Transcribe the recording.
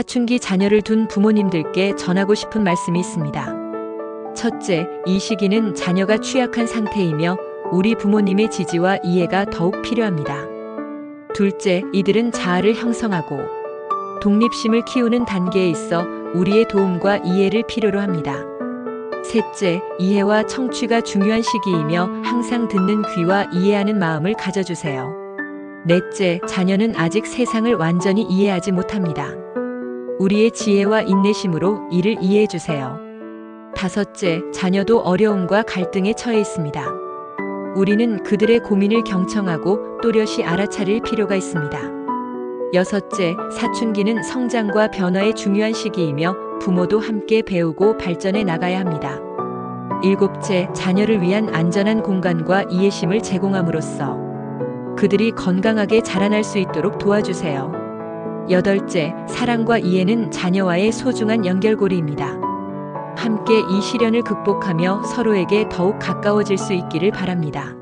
사춘기 자녀를 둔 부모님들께 전하고 싶은 말씀이 있습니다. 첫째, 이 시기는 자녀가 취약한 상태이며 우리 부모님의 지지와 이해가 더욱 필요합니다. 둘째, 이들은 자아를 형성하고 독립심을 키우는 단계에 있어 우리의 도움과 이해를 필요로 합니다. 셋째, 이해와 청취가 중요한 시기이며 항상 듣는 귀와 이해하는 마음을 가져주세요. 넷째, 자녀는 아직 세상을 완전히 이해하지 못합니다. 우리의 지혜와 인내심으로 이를 이해해 주세요. 다섯째, 자녀도 어려움과 갈등에 처해 있습니다. 우리는 그들의 고민을 경청하고 또렷이 알아차릴 필요가 있습니다. 여섯째, 사춘기는 성장과 변화의 중요한 시기이며 부모도 함께 배우고 발전해 나가야 합니다. 일곱째, 자녀를 위한 안전한 공간과 이해심을 제공함으로써 그들이 건강하게 자라날 수 있도록 도와주세요. 여덟째, 사랑과 이해는 자녀와의 소중한 연결고리입니다. 함께 이 시련을 극복하며 서로에게 더욱 가까워질 수 있기를 바랍니다.